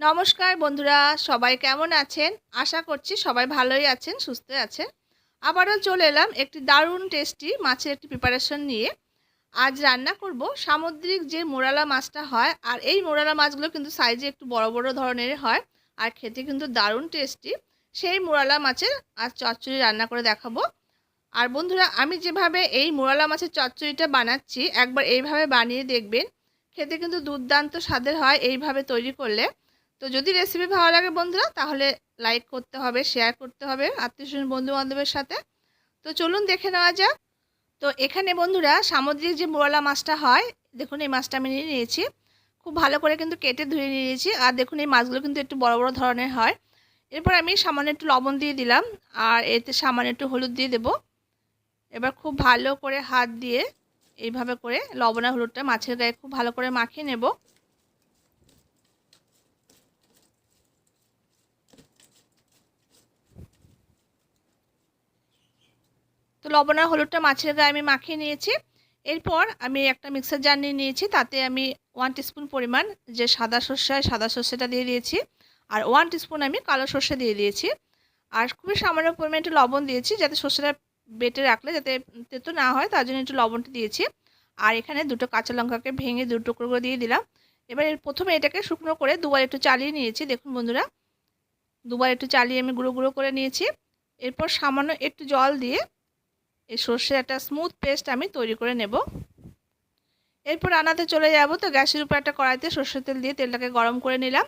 নমস্কার বন্ধুরা, সবাই কেমন আছেন? আশা করছি সবাই ভালোই আছেন সুস্থ আছেন। আবারও চলে এলাম একটি দারুণ টেস্টি মাছের একটি প্রিপারেশন নিয়ে। আজ রান্না করব সামুদ্রিক যে মোরালা মাছটা হয়, আর এই মোরালা মাছগুলো কিন্তু সাইজে একটু বড় বড় ধরনের হয়, আর খেতে কিন্তু দারুণ টেস্টি সেই মোরালা মাছের আজ চচ্চড়ি রান্না করে দেখাবো। আর বন্ধুরা, আমি যেভাবে এই মোরালা মাছের চচ্চড়িটা বানাচ্ছি, একবার এইভাবে বানিয়ে দেখবেন। খেতে কিন্তু দুর্দান্ত স্বাদের হয় এইভাবে তৈরি করলে। তো যদি রেসিপি ভালো লাগে বন্ধুরা, তাহলে লাইক করতে হবে শেয়ার করতে হবে আত্মীয় বন্ধু বান্ধবের সাথে। তো চলুন দেখে নেওয়া যাক। তো এখানে বন্ধুরা সামুদ্রিক যে মোরালা মাছটা হয়, দেখুন এই মাছটা আমি নিয়ে নিয়েছি। খুব ভালো করে কিন্তু কেটে ধুয়ে নিয়েছি। আর দেখুন এই মাছগুলো কিন্তু একটু বড় বড় ধরনের হয়। এরপর আমি সামান্য একটু লবণ দিয়ে দিলাম, আর এতে সামান্য একটু হলুদ দিয়ে দেব। এবার খুব ভালো করে হাত দিয়ে এইভাবে করে লবণ আর হলুদটা মাছের গায়ে খুব ভালো করে মাখিয়ে নেব। তো লবণ আর হলুদটা মাছের গায়ে আমি মাখিয়ে নিয়েছি। এরপর আমি একটা মিক্সার জার নিয়ে নিয়েছি, তাতে আমি ওয়ান টিস্পুন পরিমাণ যে সাদা সর্ষে সাদা সর্ষেটা দিয়ে দিয়েছি আর ওয়ান টিস্পুন আমি কালো সর্ষে দিয়ে দিয়েছি। আর খুবই সামান্য পরিমাণ একটু লবণ দিয়েছি যাতে সর্ষেটা বেটে রাখলে যাতে তেতো না হয়, তার জন্য একটু লবণটা দিয়েছি। আর এখানে দুটো কাঁচা লঙ্কাকে ভেঙে দুটো টুকরো করে দিয়ে দিলাম। এবার প্রথমে এটাকে শুকনো করে দুবার একটু চালিয়ে নিয়েছি, দেখুন বন্ধুরা। দুবার একটু চালিয়ে আমি গুঁড়ো গুঁড়ো করে নিয়েছি। এরপর সামান্য একটু জল দিয়ে এই সর্ষের একটা স্মুথ পেস্ট আমি তৈরি করে নেব। এরপর রান্নাতে চলে যাব তো গ্যাসের উপর একটা কড়াইতে সর্ষের তেল দিয়ে তেলটাকে গরম করে নিলাম।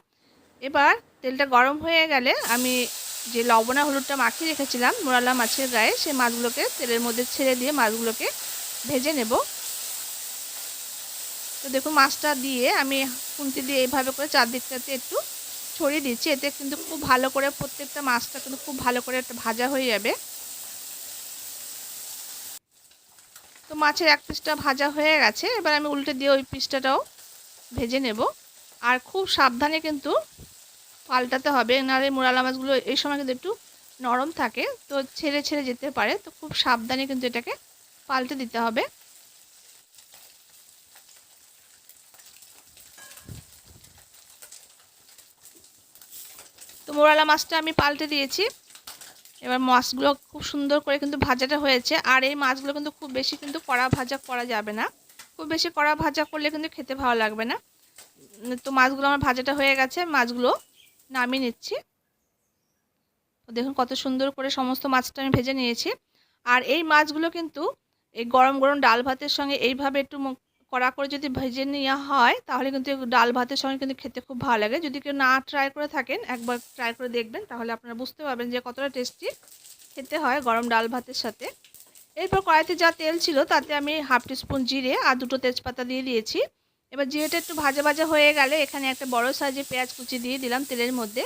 এবার তেলটা গরম হয়ে গেলে আমি যে লবণা হলুদটা মাখিয়ে রেখেছিলাম মোরালা মাছের গায়ে, সেই মাছগুলোকে তেলের মধ্যে ছেড়ে দিয়ে মাছগুলোকে ভেজে নেব। তো দেখুন মাছটা দিয়ে আমি কুন্তি দিয়ে এইভাবে করে চারদিকটাতে একটু ছড়িয়ে দিচ্ছি, এতে কিন্তু খুব ভালো করে প্রত্যেকটা মাছটা কিন্তু খুব ভালো করে একটা ভাজা হয়ে যাবে। তো মাছের এক পিসটা ভাজা হয়ে গেছে। এবার আমি উল্টে দিয়ে ওই পিসটাটাও ভেজে নেব। আর খুব সাবধানে কিন্তু পাল্টাতে হবে, নাহলে মোরালা মাছগুলো এই সময় কিন্তু একটু নরম থাকে। তো ছেড়ে ছেড়ে যেতে পারে, তো খুব সাবধানে কিন্তু এটাকে পাল্টে দিতে হবে। তো মোরালা মাছটা আমি পাল্টে দিয়েছি। এবার মাছগুলো খুব সুন্দর করে কিন্তু ভাজাটা হয়েছে। আর এই মাছগুলো কিন্তু খুব বেশি কিন্তু কড়া ভাজা করা যাবে না। খুব বেশি কড়া ভাজা করলে কিন্তু খেতে ভালো লাগবে না। তো মাছগুলো আমার ভাজাটা হয়ে গেছে, মাছগুলো নামিয়ে নিচ্ছি। দেখুন কত সুন্দর করে সমস্ত মাছটা আমি ভেজে নিয়েছি। আর এই মাছগুলো কিন্তু এই গরম গরম ডাল ভাতের সঙ্গে এইভাবে একটু কড়া করে যদি ভেজে নেওয়া হয়, তাহলে কিন্তু ডাল ভাতের সঙ্গে কিন্তু খেতে খুব ভালো লাগে। যদি কেউ না ট্রাই করে থাকেন, একবার ট্রাই করে দেখবেন, তাহলে আপনারা বুঝতে পারবেন যে কতটা টেস্টি খেতে হয় গরম ডাল ভাতের সাথে। এরপর কড়াইতে যা তেল ছিল, তাতে আমি হাফ টিস্পুন জিরে আর দুটো তেজপাতা দিয়ে দিয়েছি। এবার জিরেটা একটু ভাজা ভাজা হয়ে গেলে এখানে একটা বড় সাইজে পেঁয়াজ কুচি দিয়ে দিলাম তেলের মধ্যে।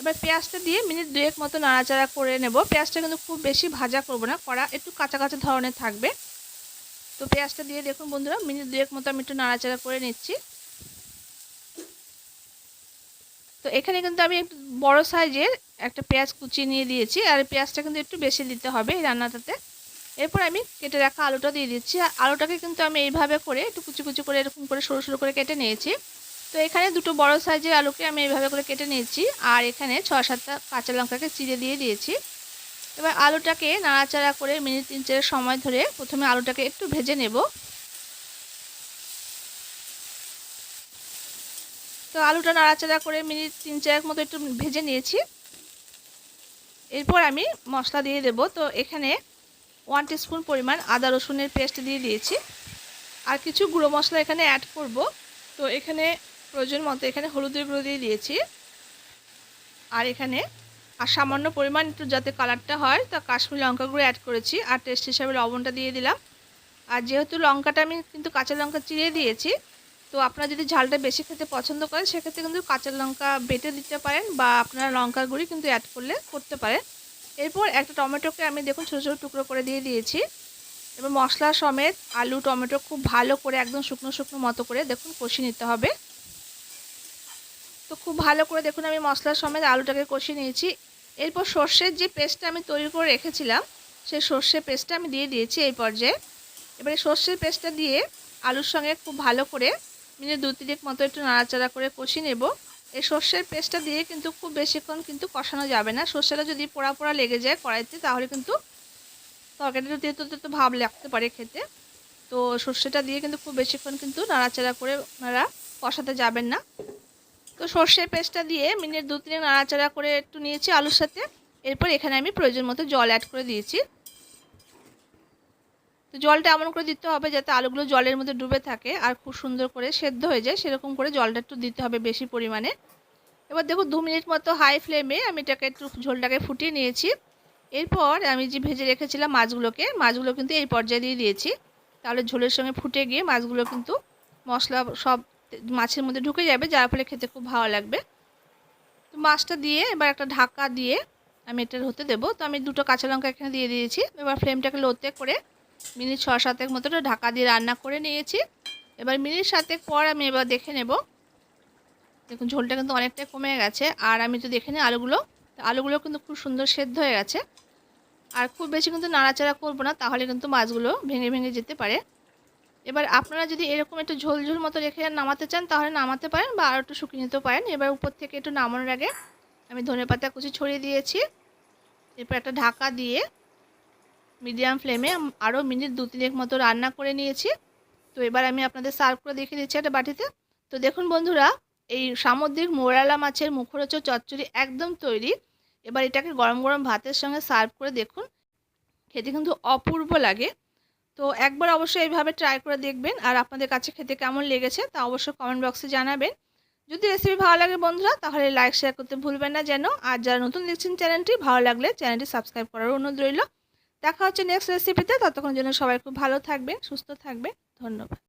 এবার পেঁয়াজটা দিয়ে মিনিট দুয়েক মতো নাড়াচাড়া করে নেব। পেঁয়াজটা কিন্তু খুব বেশি ভাজা করব না, কড়া একটু কাঁচা কাঁচা ধরনের থাকবে। তো পেঁয়াজটা দিয়ে দেখুন বন্ধুরা, মিনিট দুয়েক মতো আমি একটু নাড়াচাড়া করে নিচ্ছি। তো এখানে কিন্তু আমি একটু বড়ো সাইজের একটা পেঁয়াজ কুচিয়ে নিয়ে দিয়েছি, আর পেঁয়াজটা কিন্তু একটু বেশি দিতে হবে এই রান্নাটাতে। এরপর আমি কেটে রাখা আলুটা দিয়ে দিচ্ছি, আর আলুটাকে কিন্তু আমি এইভাবে করে একটু কুচি কুচি করে এরকম করে সরু সরু করে কেটে নিয়েছি। তো এখানে দুটো বড় সাইজের আলুকে আমি এইভাবে করে কেটে নিয়েছি, আর এখানে ছ সাতটা কাঁচা লঙ্কাকে চিড়ে দিয়ে দিয়েছি। এবার আলুটাকে নাড়াচাড়া করে মিনিট তিন চারের সময় ধরে প্রথমে আলুটাকে একটু ভেজে নেব। তো আলুটা নাড়াচাড়া করে মিনিট তিন চারেক মতো একটু ভেজে নিয়েছি। এরপর আমি মশলা দিয়ে দেব। তো এখানে ওয়ান টিস্পুন পরিমাণ আদা রসুনের পেস্ট দিয়ে দিয়েছি। আর কিছু গুঁড়ো মশলা এখানে অ্যাড করব। তো এখানে প্রয়োজন মতো এখানে হলুদের গুঁড়ো দিয়ে দিয়েছি। আর এখানে আর সামান্য পরিমাণ একটু যাতে কালারটা হয়, তা কাশ্মীর লঙ্কা গুঁড়ো অ্যাড করেছি। আর টেস্ট হিসাবে লবণটা দিয়ে দিলাম। আর যেহেতু লঙ্কাটা আমি কিন্তু কাঁচা লঙ্কা চিড়ে দিয়েছি, তো আপনারা যদি ঝালটা বেশি খেতে পছন্দ করেন, সেক্ষেত্রে কিন্তু কাঁচা লঙ্কা বেটে দিতে পারেন বা আপনারা লঙ্কার গুঁড়ি কিন্তু অ্যাড করলে করতে পারেন। এরপর একটা টমেটোকে আমি দেখুন ছোটো ছোটো টুকরো করে দিয়ে দিয়েছি। এবার মশলা সমেত আলু, টমেটো খুব ভালো করে একদম শুকনো শুকনো মতো করে দেখুন কষিয়ে নিতে হবে। তো খুব ভালো করে দেখুন আমি মশলা সমেত আলুটাকে কষিয়ে নিয়েছি। এরপর সর্ষের যে পেস্টটা আমি তৈরি করে রেখেছিলাম সেই সর্ষের পেস্টটা আমি দিয়ে দিয়েছি এই পর্যায়ে। এবারে সর্ষের পেস্টটা দিয়ে আলুর সঙ্গে খুব ভালো করে মিনিট দু তিনেক মতো একটু নাড়াচাড়া করে কষিয়ে নেব। এই সর্ষের পেস্টটা দিয়ে কিন্তু খুব বেশিক্ষণ কিন্তু কষানো যাবে না। সর্ষেটা যদি পোড়া পোড়া লেগে যায় কড়াইতে, তাহলে কিন্তু তরকারিটা দিয়ে তেতো তেতো ভাব লাগতে পারে খেতে। তো সর্ষেটা দিয়ে কিন্তু খুব বেশিক্ষণ কিন্তু নাড়াচাড়া করে আপনারা কষাতে যাবেন না। তো সর্ষের পেস্টটা দিয়ে মিনিট দু তিনে নাড়াচাড়া করে একটু নিয়েছি আলুর সাথে। এরপর এখানে আমি প্রয়োজন মতো জল অ্যাড করে দিয়েছি। তো জলটা এমন করে দিতে হবে যাতে আলুগুলো জলের মধ্যে ডুবে থাকে আর খুব সুন্দর করে সেদ্ধ হয়ে যায়। সেরকম করে জলটা একটু দিতে হবে বেশি পরিমাণে। এবার দেখো দু মিনিট মতো হাই ফ্লেমে আমি এটাকে একটু ঝোলটাকে ফুটিয়ে নিয়েছি। এরপর আমি যে ভেজে রেখেছিলাম মাছগুলোকে, মাছগুলো কিন্তু এই পর্যায়ে দিয়ে দিয়েছি। তাহলে ঝোলের সঙ্গে ফুটে গিয়ে মাছগুলো কিন্তু মশলা সব মাছের মধ্যে ঢুকে যাবে, যার ফলে খেতে খুব ভালো লাগবে। তো মাছটা দিয়ে এবার একটা ঢাকা দিয়ে আমি এটা হতে দেবো। তো আমি দুটো কাঁচা লঙ্কা এখানে দিয়ে দিয়েছি। এবার ফ্লেমটাকে লোতে করে মিনিট ছ সাতেক মতো ঢাকা দিয়ে রান্না করে নিয়েছি। এবার মিনিট সাতেক পর আমি এবার দেখে নেব। দেখুন, ঝোলটা কিন্তু অনেকটাই কমে গেছে। আর আমি তো দেখে নিই আলুগুলো। আলুগুলো কিন্তু খুব সুন্দর সেদ্ধ হয়ে গেছে। আর খুব বেশি কিন্তু নাড়াচাড়া করব না, তাহলে কিন্তু মাছগুলো ভেঙে ভেঙে যেতে পারে। এবার আপনারা যদি এরকম একটু ঝোল ঝোল মতো রেখে নামাতে চান, তাহলে নামাতে পারেন বা আরও একটু শুকিয়ে নিতেও পারেন। এবার উপর থেকে একটু নামানোর আগে আমি ধনে পাতা কুচি ছড়িয়ে দিয়েছি। এরপর একটা ঢাকা দিয়ে মিডিয়াম ফ্লেমে আরও মিনিট দু তিনেক মতো রান্না করে নিয়েছি। তো এবার আমি আপনাদের সার্ভ করে দেখিয়ে দিচ্ছি একটা বাটিতে। তো দেখুন বন্ধুরা, এই সামুদ্রিক মোরালা মাছের মুখরোচক চচ্চড়ি একদম তৈরি। এবার এটাকে গরম গরম ভাতের সঙ্গে সার্ভ করে দেখুন। খেতে কিন্তু অপূর্ব লাগে। তো একবার অবশ্যই এইভাবে ট্রাই করে দেখবেন আর আপনাদের কাছে খেতে কেমন লেগেছে তা অবশ্যই কমেন্ট বক্সে জানাবেন। যদি রেসিপি ভালো লাগে বন্ধুরা, তাহলে লাইক শেয়ার করতে ভুলবেন না যেন। আর যারা নতুন দেখছেন চ্যানেলটি ভালো লাগলে চ্যানেলটি সাবস্ক্রাইব করার অনুরোধ রইল। দেখা হচ্ছে নেক্সট রেসিপিতে ততক্ষণ জন্য সবাই খুব ভালো থাকবেন, সুস্থ থাকবেন। ধন্যবাদ।